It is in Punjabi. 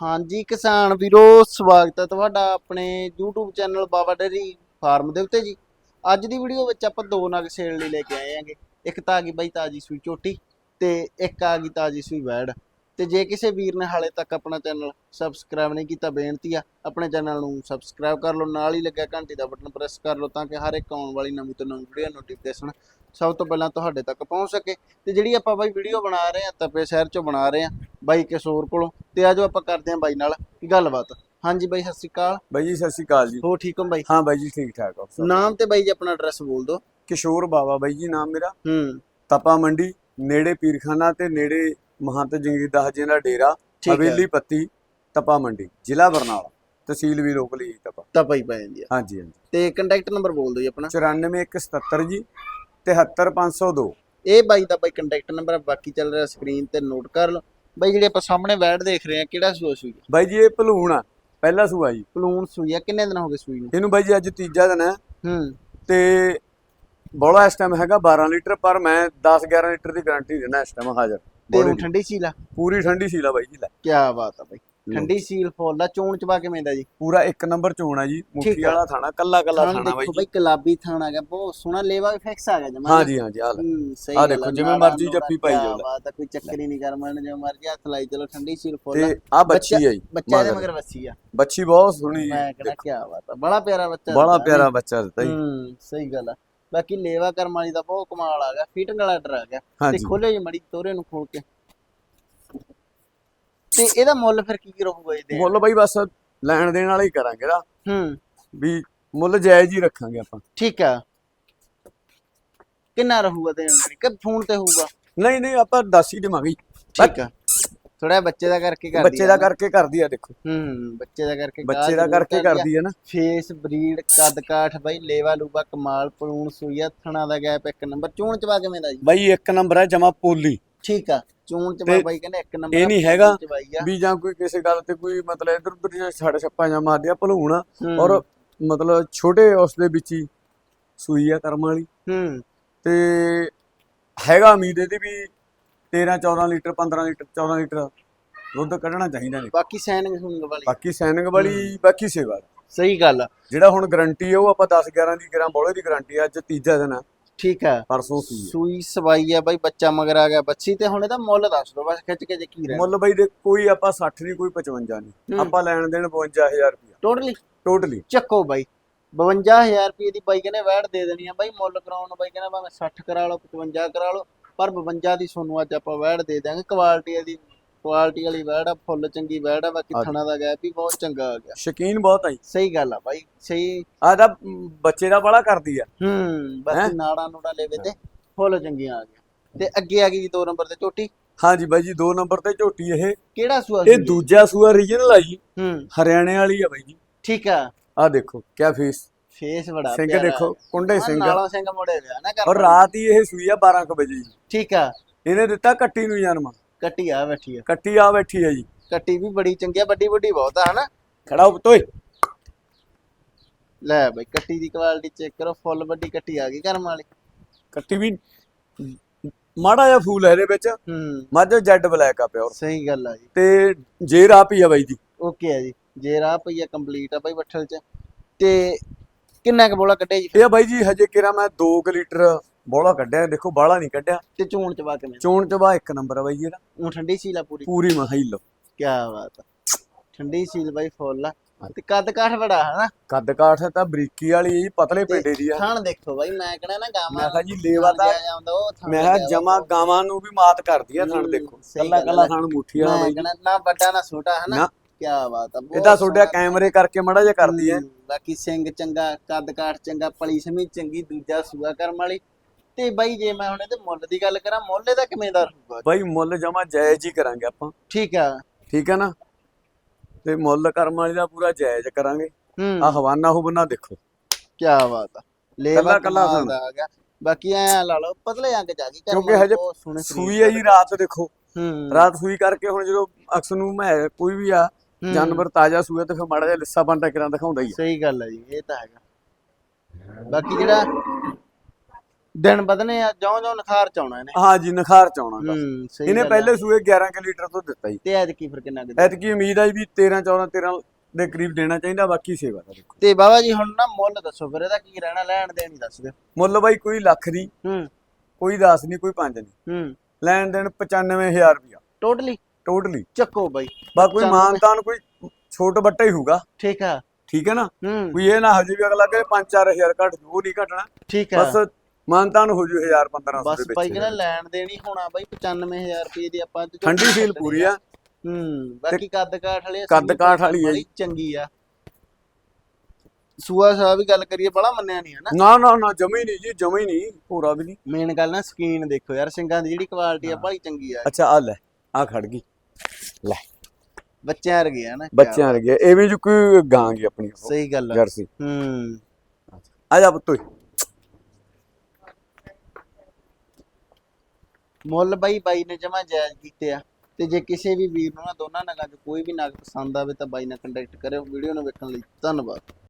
ਹਾਂਜੀ ਕਿਸਾਨ ਵੀਰੋ, ਸਵਾਗਤ ਹੈ ਤੁਹਾਡਾ ਆਪਣੇ YouTube channel Baba dairy farm ਦੇ ਉੱਤੇ ਜੀ। ਅੱਜ ਦੀ ਵੀਡੀਓ ਵਿੱਚ ਆਪਾਂ ਦੋ ਨਗ ਸੇਲ ਲਈ ਲੈ ਕੇ ਆਏ ਆਂਗੇ ਇੱਕ ਤਾਂ ਆ ਗਈ ਬਾਈ ਤਾਜੀ ਸੂਈ ਚੋਟੀ ਤੇ ਇੱਕ ਆ ਗਈ ਤਾਜੀ ਸੂਈ ਵੈੜ। ਤੇ ਜੇ ਕਿਸੇ ਵੀਰ ਨੇ ਹਾਲੇ ਤੱਕ ਆਪਣਾ ਚੈਨਲ ਸਬਸਕ੍ਰਾਈਬ ਨਹੀਂ ਕੀਤਾ, ਬੇਨਤੀ ਆ, ਆਪਣੇ ਚੈਨਲ ਨੂੰ ਸਬਸਕ੍ਰਾਈਬ ਕਰ ਲਓ, ਨਾਲ ਹੀ ਲੱਗਿਆ ਘੰਟੀ ਦਾ ਬਟਨ ਪ੍ਰੈਸ ਕਰ ਲਓ ਤਾਂ ਕਿ ਹਰ ਇੱਕ ਆਉਣ ਵਾਲੀ ਨਵੀਂ ਤੋਂ ਨਵੀਂ ਵੀਡੀਓ ਨੋਟੀਫਿਕੇਸ਼ਨ ਸਭ ਤੋਂ ਪਹਿਲਾਂ ਤੁਹਾਡੇ ਤੱਕ ਪਹੁੰਚ ਸਕੇ। ਤੇ ਜਿਹੜੀ ਆਪਾਂ ਬਾਈ ਵੀਡੀਓ ਬਣਾ ਰਹੇ ਆ ਤਪੇ ਸ਼ਹਿਰ ਚੋਂ ਬਣਾ ਰਹੇ ਆ ਬਾਈ ਕਿਸ਼ੋਰ ਕੋਲੋਂ। ਤੇ ਆਜੋ ਆਪਾਂ ਕਰਦੇ ਆਂ ਬਾਈ ਨਾਲ ਗੱਲਬਾਤ। ਹਾਂਜੀ ਬਾਈ ਸਤਿ ਸ਼੍ਰੀ ਅਕਾਲ। ਬਾਈ ਜੀ ਸਤਿ ਸ਼੍ਰੀ ਅਕਾਲ ਜੀ। ਹੋ ਠੀਕ ਹੋ ਬਾਈ? ਹਾਂ ਬਾਈ ਜੀ ਠੀਕ ਠਾਕ ਹੋ। ਨਾਮ ਤੇ ਬਾਈ ਜੀ ਆਪਣਾ ਐਡਰੈਸ ਬੋਲ ਦਿਓ। ਕਿਸ਼ੋਰ ਬਾਵਾ ਬਾਈ ਜੀ ਨਾਮ ਮੇਰਾ। ਹੂੰ। ਤਪਾ ਮੰਡੀ ਨੇੜੇ ਪੀਰਖਾਨਾ ਤੇ ਨੇੜੇ ਮਹੰਤ ਜੰਗੀਰ ਦਾਸ ਜੀ ਦਾ ਡੇਰਾ ਹੈ। ਹਵੇਲੀ ਪੱਤੀ ਤਪਾ ਮੰਡੀ ਜ਼ਿਲ੍ਹਾ ਬਰਨਾਲਾ ਤਹਿਸੀਲ ਵੀ ਲੋਕਲੀ ਤਪਾ। ਤਾਂ ਬਾਈ ਪੈ ਜਾਂਦੀ ਹਾਂਜੀ ਹਾਂਜੀ। ਤੇ ਕੰਟੈਕਟ ਨੰਬਰ ਬੋਲ ਦਿਓ ਜੀ ਆਪਣਾ। 94177 ਜੀ 73502 ਇਹ ਬਾਈ ਦਾ ਬਾਈ ਕੰਟੈਕਟ ਨੰਬਰ ਬਾਕੀ ਚੱਲ ਰਿਹਾ ਸਕਰੀਨ ਤੇ ਨੋਟ ਕਰ ਲਓ। ਬਾਈ ਜਿਹੜੇ ਆਪਾਂ ਸਾਹਮਣੇ ਵੈਡ ਦੇਖ ਰਹੇ ਆ ਕਿਹੜਾ ਸੂਆ ਸੂਈ ਆ? ਬਾਈ ਜੀ ਇਹ ਭਲੂਣ ਆ ਪਹਿਲਾ ਸੂਆ ਜੀ। ਪਲੂਨ ਸੂਈ ਆ। ਕਿੰਨੇ ਦਿਨ ਹੋ ਗਏ ਸੂਈ ਨੂੰ? ਇਹਨੂੰ ਬਾਈ ਜੀ ਅੱਜ ਤੀਜਾ ਦਿਨ ਹੈ। ਹੂੰ। ਤੇ ਬੋਲਾ ਇਸ ਟਾਈਮ ਹੈਗਾ 12 ਲੀਟਰ ਪਰ ਮੈਂ 10 11 ਲੀਟਰ ਦੀ ਗਾਰੰਟੀ ਦੇਣਾ ਇਸ ਟਾਈਮ ਹਾਜ਼ਰ। ਤੇ ਬੋਡੀ ਉਹ ਦੀ। ਠੰਡੀ ਸੀਲ ਆ। ਪੂਰੀ ਠੰਡੀ ਸੀਲਾ ਬਾਈ ਜੀ ਲੈ। ਕੀ ਬਾਤ ਆ ਬਾਈ। ਠੰਡੀ ਸੀਲ ਫੁੱਲ ਆ ਚੋਣ ਚਵਾ ਕਿਵੇਂ ਦਾ ਜੀ? ਪੂਰਾ ਇੱਕ ਨੰਬਰ ਚੋਣ ਆ ਜੀ ਮੁੱਠੀ ਆ। ਵਾਲਾ ਥਾਣਾ ਕੱਲਾ ਕੱਲਾ ਥਾਣ ਬਾਈ ਦੇਖੋ ਜੀ। ਬਾਈ ਗੁਲਾਬੀ ਥਾਣ ਆ ਗਿਆ ਬਹੁਤ ਸੋਹਣਾ ਲੇਵਾ ਵੀ ਫਿਕਸ ਆ ਗਿਆ ਜਮਾ ਹਾਂਜੀ ਹਾਂਜੀ ਆ ਹੂੰ ਸਹੀ ਗੱਲ ਦੇਖੋ, ਆ, ਜਿਵੇਂ ਮਰਜ਼ੀ ਜੱਫੀ ਪਾਈ ਜਾਓ। ਬਾਤ ਆ ਕੋਈ ਚੱਕਰ ਹੀ ਨਹੀਂ ਕਰ ਮਨ ਜਿਵੇਂ ਮਰਜ਼ੀ ਹੱਥ ਲਾਈ ਚਲੋ ਠੰਡੀ ਸੀਲ ਫੁੱਲ ਤੇ ਆ। ਬੱਚੀ ਆ ਜੀ ਬੱਚਾ ਦੇ ਮਗਰ। ਬੱਚੀ ਆ। ਬੱਚੀ ਬਹੁਤ ਸੋਹਣੀ ਮੈਂ ਕਹਿੰਦਾ ਕੀ ਬਾਤ ਆ ਬੜਾ ਪਿਆਰਾ ਬੱਚਾ ਬੜਾ ਪਿਆਰਾ ਬੱਚਾ ਦਿੱਤਾ ਜੀ। ਹੂੰ ਸਹੀ ਗੱਲ ਆ। ਬਾਕੀ ਲੇਵਾ ਕਰਮ ਵਾਲੀ ਦਾ ਬਹੁਤ ਕਮਾਲ ਆ ਗਿਆ ਫਿਟਿੰਗ ਵਾਲਾ ਡਰ ਆ ਗਿਆ। ਤੇ ਖੋਲੇ ਜੀ ਮੜੀ ਤੋਰੇ ਨੂੰ ਖੋਲ ਕੇ। ਤੇ ਇਹਦਾ ਮੁੱਲ ਫਿਰ ਕੀ ਰਹੂਗਾ ਇਹਦੇ? ਮੁੱਲ ਬਾਈ ਬਸ ਲੈਣ ਦੇਣ ਵਾਲਾ ਹੀ ਕਰਾਂਗੇ ਦਾ ਹੂੰ। ਵੀ ਮੁੱਲ ਜਾਇਜ਼ ਹੀ ਰੱਖਾਂਗੇ ਆਪਾਂ। ਠੀਕ ਆ। ਕਿੰਨਾ ਰਹੂਗਾ ਦੇਣ ਵਾਲੀ? ਕਿ ਫੋਨ ਤੇ ਹੋਊਗਾ? ਨਹੀਂ ਨਹੀਂ ਆਪਾਂ ਦੱਸ ਹੀ ਦੇਵਾਂਗੇ। ਠੀਕ ਆ। ਥੋੜਾ ਬੱਚੇ ਦਾ ਕਰਕੇ ਕਰਦੀ ਬੱਚੇ ਦਾ ਕਰਕੇ ਕਰਦੀ ਆ ਦੇਖੋ। ਹੂੰ ਬੱਚੇ ਦਾ ਕਰਕੇ ਬੱਚੇ ਦਾ ਕਰਕੇ ਕਰਦੀ ਆ ਨਾ। ਫੇਸ ਬਰੀਡ ਕੱਦ ਕਾਠ ਬਾਈ ਲੇਵਾ ਲੂਬਾ ਕਮਾਲ ਪਲੂਣ ਸੂਈਆ ਥਣਾ ਦਾ ਗੈਪ ਇੱਕ ਨੰਬਰ। ਚੂਣ ਚਵਾ ਕਿਵੇਂ ਦਾ ਜੀ? ਬਾਈ ਇੱਕ ਨੰਬਰ ਹੈ ਜਮਾ ਪੋਲੀ। ਠੀਕ ਆ ਚੂਣ ਤੇ ਬਾਈ ਕਹਿੰਦੇ ਇੱਕ ਨੰਬਰ ਇਹ ਆ, ਨਹੀਂ ਹੈਗਾ ਆ। ਵੀ ਜਾਂ ਕੋਈ ਕਿਸੇ ਗੱਲ ਤੇ ਕੋਈ ਮਤਲਬ ਇਧਰ ਉਧਰ ਛੜ ਛੱਪਾ ਜਾਂ ਮਾਰਦੀ ਆ ਭਲੂਣ। ਆ, ਔਰ ਮਤਲਬ ਛੋਟੇ ਉਸ ਦੇ ਵਿੱਚ ਹੀ ਸੂਈ ਆ ਕਰਮ ਵਾਲੀ। ਹੂੰ। ਤੇ ਹੈਗਾ ਉਮੀਦ ਇਹਦੀ ਵੀ 13 14 ਲੀਟਰ 15 ਲੀਟਰ 14 ਲੀਟਰ ਦੁੱਧ ਕੱਢਣਾ ਚਾਹੀਦਾ ਨੇ ਬਾਕੀ ਸੈਨਿੰਗ ਸੁਣਨ ਵਾਲੀ। ਬਾਕੀ ਸੈਨਿੰਗ ਵਾਲੀ ਬਾਕੀ ਸੇਵਾ। ਸਹੀ ਗੱਲ ਆ। ਜਿਹੜਾ ਹੁਣ ਗਾਰੰਟੀ ਹੈ ਉਹ ਆਪਾਂ 10 11 ਦੀ ਗ੍ਰਾਮ ਬੋਲੇ ਦੀ ਗਾਰੰਟੀ ਆ ਅੱਜ ਤੀਜਾ ਦਿਨ ਆ। ਠੀਕ ਆ। ਪਰਸੋਂ ਸੀ। ਸੂਈ ਸਵਾਈ ਆ ਬਾਈ ਬੱਚਾ ਮਗਰ ਆ ਗਿਆ। ਬੱਚੀ ਤੇ ਹੁਣ ਇਹਦਾ ਮੁੱਲ ਦੱਸ ਦੋ ਬਸ ਖਿੱਚ ਕੇ ਜੇ ਕੀ ਰਹਿਣਾ ਮੁੱਲ ਬਈ ਦੇ ਕੋਈ ਆਪਾਂ 60 ਨਹੀਂ ਕੋਈ 55 ਨਹੀਂ। ਹੂੰ। ਆਪਾਂ ਲੈਣ ਦੇਣ 52000 ਰੁਪਇਆ। ਟੋਟਲੀ ਟੋਟਲੀ ਚੱਕੋ ਬਾਈ 52000 ਰੁਪਏ ਦੀ ਬਾਈ ਕਹਿੰਦੇ ਵੈਟ ਦੇ ਦੇਣੀ ਆ। ਬਾਈ ਮੁੱਲ ਕਰਾਉਣ ਨੂੰ ਬਾਈ ਕਹਿੰਦਾ ਭਾਵੇਂ 60 ਕਰਾ ਲਓ 55 ਕਰਾ ਲਓ। ਪਰ 52 ਦੀ ਸੋਨੂੰ ਅੱਜ ਆਪਾਂ ਵੈਟ ਦੇ ਦਾਂਗੇ ਕੁਆਲਿਟੀ ਦੀ ਕੁਆਲਿਟੀ ਵਾਲੀ ਵੈਟ ਆ ਫੁੱਲ ਚੰਗੀ ਵੈਟ ਆ ਬਾਕੀ। ਥਣਾ ਦਾ ਗੈਪ ਵੀ ਬਹੁਤ ਚੰਗਾ ਆ ਗਿਆ। ਸ਼ਕੀਨ ਬਹੁਤ ਆਈ ਸਹੀ ਗੱਲ ਆ ਬਾਈ ਸਹੀ। ਆ ਤਾਂ ਬੱਚੇ ਦਾ ਬੜਾ ਕਰਦੀ ਆ। ਹੂੰ? ਬਾਕੀ ਨਾੜਾ ਨੂੜਾ ਲੈਵੇ ਤੇ ਫੁੱਲ ਚੰਗੀਆਂ ਆ ਗਈਆਂ। ਤੇ ਅੱਗੇ ਆ ਗਈ ਜੀ ਦੋ ਨੰਬਰ ਤੇ ਝੋਟੀ ਹਾਂਜੀ ਬਾਈ ਜੀ 2 ਨੰਬਰ ਤੇ ਝੋਟੀ ਇਹ। ਕਿਹੜਾ ਸੂਆ ਇਹ? ਦੂਜਾ ਸੂਆ ਰੀਜਨਲ ਆਈ ਹੂੰ। ਹਰਿਆਣੇ ਵਾਲੀ ਆ ਬਾਈ ਜੀ। ਠੀਕ ਆ। ਆ ਦੇਖੋ ਕਿਆ ਫੇਸ ਫੇਸ ਬੜਾ ਸਿੰਘ ਦੇਖੋ ਕੁੰਡੇ ਆ, ਸਿੰਘ ਨਾਲੋਂ ਸਿੰਘ ਮੋੜੇ ਵਿਆ ਨਾ ਕਰ ਔਰ ਰਾਤ ਹੀ ਇਹ ਸੂਈ ਆ 12 ਕੁ ਵਜੇ ਜੀ। ਠੀਕ ਆ। ਇਹਨੇ ਦਿੱਤਾ ਕੱਟੀ ਨੂੰ ਜਨਮ। ਕੱਟੀ ਆ ਬੈਠੀ ਆ। ਕੱਟੀ ਆ ਬੈਠੀ ਆ ਜੀ। ਕੱਟੀ ਵੀ ਬੜੀ ਚੰਗੀ ਆ ਵੱਡੀ ਵੱਡੀ ਬਹੁਤ ਆ ਹਨਾ? ਖੜਾ ਹੋ ਤੋਏ। ਲੈ ਬਈ ਕੱਟੀ ਦੀ ਕੁਆਲਿਟੀ ਚੈੱਕ ਕਰੋ ਫੁੱਲ ਵੱਡੀ ਕੱਟੀ ਆ ਗਈ ਕਰਮ ਵਾਲੀ। ਕੱਟੀ ਵੀ ਮਾੜਾ ਜਿਹਾ ਫੂਲ ਹੈ ਇਹਦੇ ਵਿੱਚ। ਹੂੰ। ਮੱਝ ਜੈਡ ਬਲੈਕ ਆ ਪਿਓਰ। ਸਹੀ ਗੱਲ ਆ ਜੀ। ਤੇ ਜੇਰ ਆਪ ਹੀ ਆ ਬਾਈ ਜੀ ਓਕੇ ਆ ਜੀ। ਜੇ ਰਾਹ ਪਈ ਆ ਕੰਪਲੀਟ ਆ ਬਾਈ ਬੱਠਲ ਚ। ਤੇ ਕਿੰਨਾ ਕੁ ਬੋਲਾ ਕੱਢਿਆ ਜੀ? ਇਹ ਆ ਬਾਈ ਜੀ ਹਜੇ ਕਿਰਾ ਮੈਂ 2 ਲੀਟਰ ਬੋਲਾ ਕੱਢਿਆ ਦੇਖੋ ਬਾਲਾ ਨਹੀਂ ਕੱਢਿਆ। ਤੇ ਚੂਣ ਚ ਵਾ ਕਿਵੇਂ ਚੋਣ ਚ ਬਾ ਇੱਕ ਨੰਬਰ ਆ ਬਾਈ ਇਹਦਾ। ਉਹ ਠੰਡੀ ਸੀਲ ਆ ਪੂਰੀ। ਪੂਰੀ ਮਹਾਈ ਲੋ ਕੀ ਬਾਤ ਆ। ਠੰਡੀ ਸੀਲ ਬਾਈ ਫੁੱਲ ਆ। ਤੇ ਕੱਦ ਕਾਠ ਬੜਾ ਹਨਾ ਕੱਦ ਕਾਠ ਤਾਂ ਬਰੀਕੀ ਵਾਲੀ ਹੈ ਜੀ ਪਤਲੇ ਪੇਡੇ ਦੀ ਆ। ਥਾਣ ਦੇਖੋ ਬਾਈ ਮੈਂ ਕਹਣਾ ਨਾ ਗਾਵਾਂ ਮੈਂ ਕਿਹਾ ਜੀ ਲੇਵਾ ਜਾਂਦਾ ਉਹ ਥਣ ਮੈਂ ਕਿਹਾ ਜਮਾ। ਗਾਵਾਂ ਨੂੰ ਵੀ ਮਾਤ ਕਰਦੀ ਆ ਥਣ ਹੂੰ, ਦੇਖੋ। ਸਹੀ ਕੱਲਾ ਗੱਲ ਕੱਲਾ ਆ। ਥਣ ਮੁੱਠੀ ਵਾਲਾ ਮੈਂ ਬਾਈ ਕਹਣਾ ਨਾ ਵੱਡਾ ਨਾ ਛੋਟਾ ਹਨਾ ਨਾ। ਕੀ ਬਾਤ ਆ ਬਹੁਤ ਇਹ ਤਾਂ ਤੁਹਾਡੇ ਸੋਹਣਾ ਕੈਮਰੇ ਕਰਕੇ ਮੜਾ ਜਿਹਾ ਕਰਦੀ ਐ ਹੂੰ, ਬਾਕੀ ਸਿੰਘ ਚੰਗਾ ਕੱਦ ਕਾਠ ਚੰਗਾ ਪਲੀ ਸਮੀ ਚੰਗੀ ਦੂਜਾ ਸੂਆ ਕਰਮ ਵਾਲੀ। ਤੇ ਬਾਈ ਜੇ ਮੈਂ ਹੁਣ ਇਹਦੇ ਮੁੱਲ ਦੀ ਗੱਲ ਕਰਾਂ ਮੁੱਲ ਇਹਦਾ ਕਿਵੇਂ ਦਾ ਰਹੂਗਾ? ਬਾਈ ਮੁੱਲ ਜਮਾ ਜਾਇਜ਼ ਹੀ ਕਰਾਂਗੇ ਆਪਾਂ। ਠੀਕ ਆ। ਠੀਕ ਹੈ ਨਾ? ਤੇ ਮੁੱਲ ਕਰਮ ਵਾਲੀ ਦਾ ਪੂਰਾ ਜਾਇਜ਼ ਕਰਾਂਗੇ। ਆ ਹੂੰ ਹਵਾਨਾ ਹੁਬਨਾ ਦੇਖੋ। ਕੀ ਬਾਤ ਆ। ਲੇਵਾ ਕੱਲਾ- ਆ ਗਿਆ। ਬਾਕੀ ਐ ਲਾ ਲਓ ਪਤਲੇ ਅੰਗ ਜਾ ਗਈ। ਕਿਉਂਕਿ ਹਜੇ ਸੂਈ ਹੈ ਜੀ ਰਾਤ ਦੇਖੋ। ਹੂੰ। ਰਾਤ ਸੂਈ ਕਰਕੇ ਹੁਣ ਜਦੋਂ ਅਕਸ ਨੂੰ ਮੈਂ ਕੋਈ ਵੀ ਆ ਜਾਨਵਰ ਤਾਜ਼ਾ ਸੂਆ ਤੇ ਫਿਰ ਮਾੜਾ ਜਿਹਾ ਲਿੱਸਾ ਬੰਟਾ ਕਿਰਾਂ ਦਿਖਾਉਂਦਾ ਹੀ ਆ। ਸਹੀ ਗੱਲ ਹੈ ਜੀ ਇਹ ਤਾਂ ਹੈਗਾ। ਬਾਕੀ ਜਿਹੜਾ ਦਿਨ ਵਧਨੇ ਆ ਜਿਉਂ ਜਿਉਂ ਨਖਾਰ ਚ ਆਉਣਾ ਇਹਨੇ। ਹਾਂ ਜੀ ਨਖਾਰ ਚ ਆਉਣਾ ਹੂੰ ਸਹੀ ਇਹਨੇ ਗੱਲ ਆ। ਪਹਿਲੇ ਸੂਏ 11 ਕਿ ਲੀਟਰ ਤੋਂ ਦਿੱਤਾ ਜੀ। ਤੇ ਐਤਕੀ ਫਿਰ ਕਿੰਨਾ ਕੁ ਐਤਕੀ ਉਮੀਦ ਆ ਵੀ 13 14 13 ਦੇ ਕਰੀਬ ਦੇਣਾ ਚਾਹੀਦਾ ਬਾਕੀ ਸੇਵਾ ਦਾ ਦੇਖੋ। ਤੇ ਬਾਬਾ ਜੀ ਹੁਣ ਨਾ ਮੁੱਲ ਦੱਸੋ ਫਿਰ ਇਹਦਾ ਕੀ ਰਹਿਣਾ ਲੈਣ ਦੇਣ ਹੀ ਦੱਸ ਦਿਓ। ਮੁੱਲ ਬਾਈ ਕੋਈ ਲੱਖ ਦੀ ਹੂੰ। ਕੋਈ 10 ਨਹੀਂ ਕੋਈ 5 ਨਹੀਂ। ਹੂੰ। ਲੈਣ ਦੇਣ 95000 ਰੁਪਇਆ। ਟੋਟਲੀ ਟੋਟਲੀ ਚੱਕੋ ਬਾਈ। ਬਾ ਕੋਈ 95 ਮਾਨਤਾਨ ਕੋਈ ਛੋਟ ਬੱਟਾ ਹੀ ਹੋਊਗਾ। ਠੀਕ ਆ। ਠੀਕ ਹੈ ਨਾ? ਹੂੰ। ਕੋਈ ਇਹ ਨਾ ਹਜੇ ਵੀ ਅਗਲਾ ਕਹੇ 5-4000 ਘੱਟ ਜੂ, ਉਹ ਨਹੀਂ ਘਟਣਾ। ਠੀਕ ਆ। ਬਸ ਮਾਨਤਾਨ ਹੋ ਜੂ 1000 1500 ਬਸ ਵਿੱਚ। ਕਹਿੰਦਾ ਲੈਣ ਦੇਣ ਹੀ ਹੋਣਾ ਬਾਈ 95000 ਰੁਪਏ ਦੀ ਆਪਾਂ ਠੰਡੀ ਸੀਲ ਪੂਰੀ ਆ। ਹੂੰ ਬਾਕੀ ਕੱਦ ਕਾਠ ਵਾਲੇ ਕੱਦ ਕਾਠ ਵਾਲੀ ਹੈ। ਚੰਗੀ ਆ। ਸੂਆ ਸਾਹਿਬ ਵੀ ਗੱਲ ਕਰੀਏ ਬੜਾ ਮੰਨਿਆ ਨਹੀਂ ਹਨਾ। ਨਾ ਨਾ ਨਾ ਜਮੀ ਨਹੀਂ ਜੀ ਜਮੀ ਨਹੀਂ ਪੂਰਾ ਵੀ ਨਹੀਂ ਮੇਨ ਗੱਲ ਨਾ ਸਕੀਨ ਦੇਖੋ ਯਾਰ ਸਿੰਘਾਂ ਦੀ ਜਿਹੜੀ ਕੁਆਲਿਟੀ ਆ ਬੜੀ ਚੰਗੀ ਆ। ਅੱਛਾ ਆ ਲੈ ਆ ਖੜ ਗਈ। ਲੈ। ਬੱਚਿਆਂ ਵਰਗੇ ਆ ਨਾ ਬੱਚਿਆਂ ਵਰਗੇ ਇਹ ਵੀ ਜੋ ਕੋਈ ਗਾਂ ਗਈ ਆਪਣੀ ਸਹੀ ਗੱਲ ਆ। ਜਰਸੀ। ਹੂੰ। ਆ ਜਾ ਪੁੱਤੋਏ ਮੁੱਲ ਬਾਈ ਬਾਈ ਨੇ ਜਮਾ ਜਾਇਜ਼ ਕੀਤੇ ਆ। ਤੇ ਜੇ ਕਿਸੇ ਵੀ ਵੀਰ ਨੂੰ ਨਾ ਦੋਨਾਂ ਨਗਾਂ 'ਚ ਕੋਈ ਵੀ ਨਗ ਪਸੰਦ ਆਵੇ ਤਾਂ ਬਾਈ ਨਾਲ ਕੰਟੈਕਟ ਕਰਿਓ। ਵੀਡੀਓ ਨੂੰ ਵੇਖਣ ਲਈ ਧੰਨਵਾਦ।